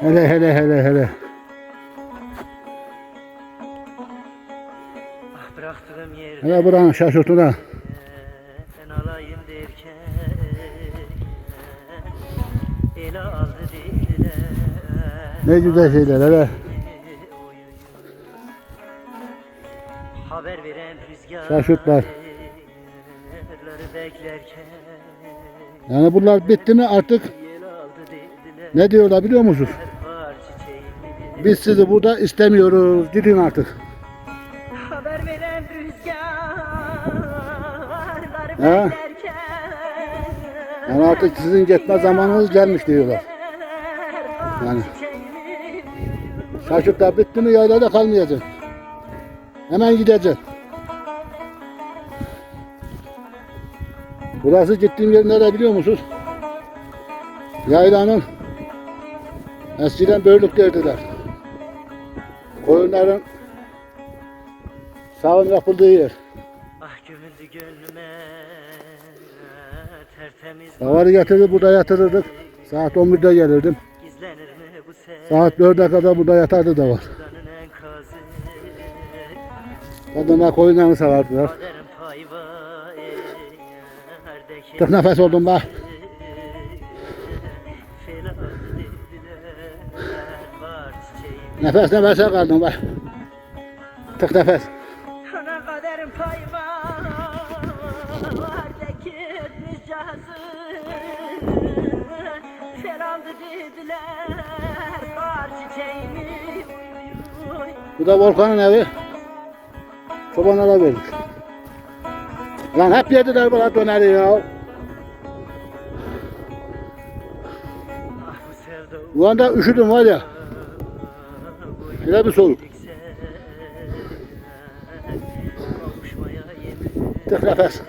Hele hele hele hele. Ah bıraktığım yerde Hele buranın şaşırtın ha. Ben alayım derken Ele aldı dediler Ne güzel şeyler hele. Haber veren rüzgar Şaşırtlar. Yani bunlar bitti mi artık ne diyorlar biliyor musunuz? Biz sizi burada istemiyoruz. Gidin artık. Haber veren beklerken Yani artık sizin gitme zamanınız gelmiş diyorlar. Yani şaşırtlar bitti mi yaylada kalmayacaksın. Hemen gideceksin. Burası gittiğim yer nere biliyor musunuz? Yaylanın eskiden börlük derdiler. Koyunların sağım yapıldığı yer. Ah gömüldü gönlüme tertemiz Davarı getirir burada yatırırdık. Saat 11'de gelirdim. Saat 4'e kadar burada yatardı da var. Kadınlar koyunlarını yerdeki Tık nefes oldum bak. Nefes nefese kaldım bak. Tık nefes. Ana kaderin payı var Yerdeki ricazı Felandı dediler var uy. Bu da Volkan'ın evi. Çobanlara verdik. Lan hep yediler bana döneri ya. Ah Bu anda üşüdüm var ya. Öyle bir yemin Tık nefes.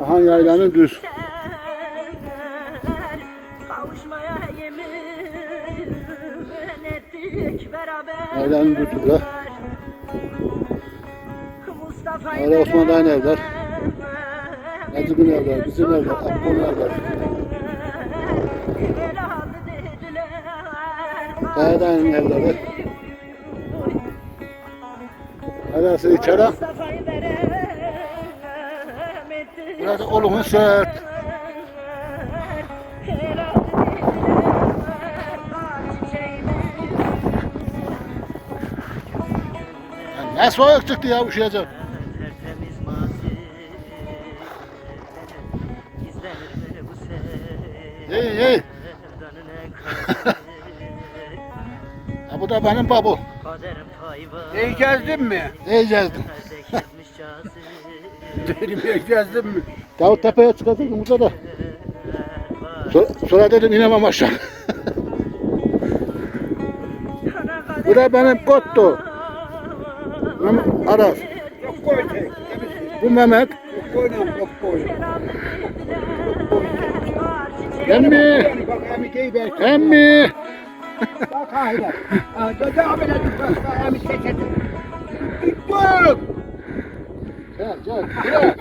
Aha yaylanın düz. Yaylanın düzü bura. Mustafa'yı Öyle Osman veren evler. Necip'in evler, bizim evler, Akbon'un evler. Dayı'nın evleri. Arası içeri. Burası olumun sert. Ne soğuk çıktı ya üşüyeceğim. İyi. enkazı Ha, bu da benim babu. İyi gezdin mi? İyi gezdim. İyi gezdin mi? Davut tepeye çıkartırdım burada da. Sonra, sonra dedim inemem aşağı. bu da benim kottu. Mehmet Aras. Koy tek. Bu Mehmet. Emmi. Emmi. Bak hayır. Ha, da devam edelim. Git bak. Gel gel. gel.